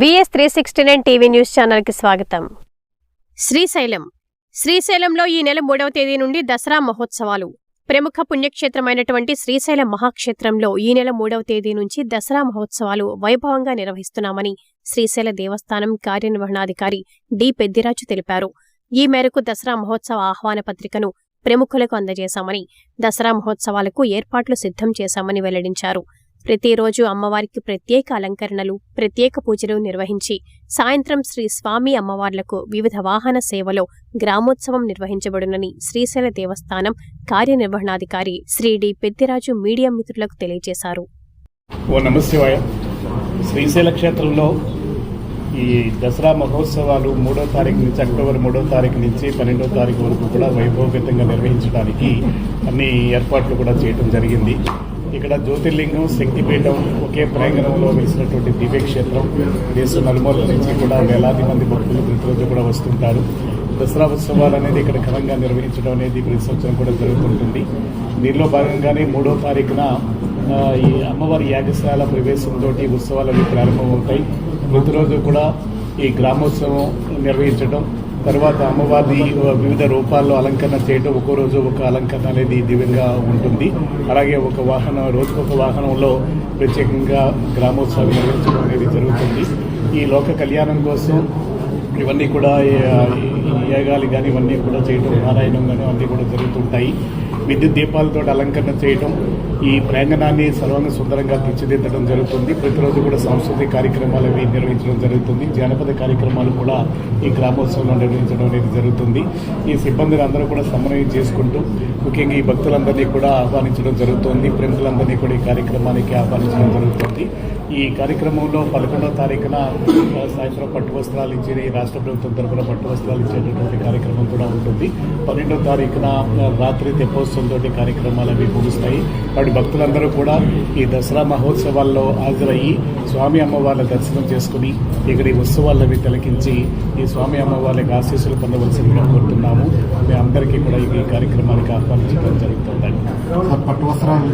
VS three sixty nine TV news ఛానల్కి స్వాగతం. శ్రీశైలం. శ్రీశైలంలో ఈ నెల మూడవ తేదీ నుండి దసరా మహోత్సవాలు. ప్రముఖ పుణ్యక్షేత్రమైనటువంటి శ్రీశైలం మహాక్షేత్రంలో ఈ నెల మూడవ తేదీ నుంచి దసరా మహోత్సవాలు వైభవంగా నిర్వహిస్తున్నామని శ్రీశైల దేవస్థానం కార్యనిర్వహణాధికారి డి. పెద్దిరాజు తెలిపారు. ఈ మేరకు దసరా మహోత్సవ ఆహ్వాన పత్రికను ప్రముఖులకు అందజేశామని దసరా మహోత్సవాలకు ఏర్పాట్లు సిద్ధం చేశామని వెల్లడించారు. ప్రతిరోజు అమ్మవారికి ప్రత్యేక అలంకరణలు ప్రత్యేక పూజలు నిర్వహించి సాయంత్రం శ్రీ స్వామి అమ్మవార్లకు వివిధ వాహన సేవలో గ్రామోత్సవం నిర్వహించబడునని శ్రీశైల దేవస్థానం కార్యనిర్వహణాధికారి శ్రీ డి. పెద్దిరాజు మీడియా మిత్రులకు తెలియజేశారు. ఓ నమశివాయ శ్రీశైల క్షేత్రంలో ఈ దసరా మహోత్సవాలు మూడో తారీఖు నుంచి అక్టోబర్ మూడో తారీఖు నుంచి పన్నెండో తారీఖు వరకు కూడా వైభవగతంగా నిర్వహించడానికి అన్ని ఏర్పాట్లు కూడా చేయడం జరిగింది. ఇక్కడ జ్యోతిర్లింగం శక్తిపీఠం ఒకే ప్రాంగణంలో వెలిసినటువంటి దివ్యక్షేత్రం దేశం నలుమూల నుంచి కూడా వేలాది మంది భక్తులు ప్రతిరోజు కూడా వస్తుంటారు. దసరా ఉత్సవాలు అనేది ఇక్కడ ఘనంగా నిర్వహించడం అనేది ప్రతి సంవత్సరం కూడా జరుగుతుంటుంది. దీనిలో భాగంగానే మూడో తారీఖున ఈ అమ్మవారి యాగశాల ప్రవేశంతో ఉత్సవాలు అవి ప్రారంభమవుతాయి. ప్రతిరోజు కూడా ఈ గ్రామోత్సవం నిర్వహించడం తర్వాత అమ్మవారి వివిధ రూపాల్లో అలంకరణ చేయడం ఒక్కో రోజు ఒక అలంకరణ అనేది దివ్యంగా ఉంటుంది. అలాగే ఒక వాహనం రోజుకొక ఒక వాహనంలో ప్రత్యేకంగా గ్రామోత్సవం నిర్వహించడం అనేది జరుగుతుంది. ఈ లోక కళ్యాణం కోసం ఇవన్నీ కూడా యాగాలు కానీ ఇవన్నీ కూడా చేయటం నారాయణం కానీ అన్నీ కూడా జరుగుతుంటాయి. విద్యుత్ దీపాలతో అలంకరణ చేయటం ఈ ప్రాంగణాన్ని సర్వంగా సుందరంగా తీర్చిదిద్దడం జరుగుతుంది. ప్రతిరోజు కూడా సాంస్కృతిక కార్యక్రమాలు అవి నిర్వహించడం జరుగుతుంది. జానపద కార్యక్రమాలు కూడా ఈ గ్రామోత్సవంలో నిర్వహించడం అనేది జరుగుతుంది. ఈ సిబ్బందిని అందరూ కూడా సమన్వయం చేసుకుంటూ ముఖ్యంగా ఈ భక్తులందరినీ కూడా ఆహ్వానించడం జరుగుతుంది. ప్రముఖులందరినీ కూడా ఈ కార్యక్రమానికి ఆహ్వానించడం జరుగుతుంది. ఈ కార్యక్రమంలో పదకొండవ తారీఖున సాయంత్రం పట్టు వస్త్రాలు ఇచ్చే రాష్ట్ర ప్రభుత్వం తరఫున పట్టు వస్త్రాలు ఇచ్చేటటువంటి కార్యక్రమం కూడా ఉంటుంది. పన్నెండవ తారీఖున రాత్రి తెప్పోత్సవంతో కార్యక్రమాలు అవి ముగుస్తాయి. వాటి భక్తులందరూ కూడా ఈ దసరా మహోత్సవాల్లో హాజరయ్యి స్వామి అమ్మవార్ల దర్శనం చేసుకుని ఇక్కడ ఈ ఉత్సవాలను అవి తిలకించి ఈ స్వామి అమ్మవార్లకి ఆశీస్సులు పొందవలసిందిగా కోరుతున్నాము. మీ అందరికీ కూడా ఈ కార్యక్రమానికి ఆహ్వానించడం జరుగుతుందండి. పట్టు వస్త్రాలు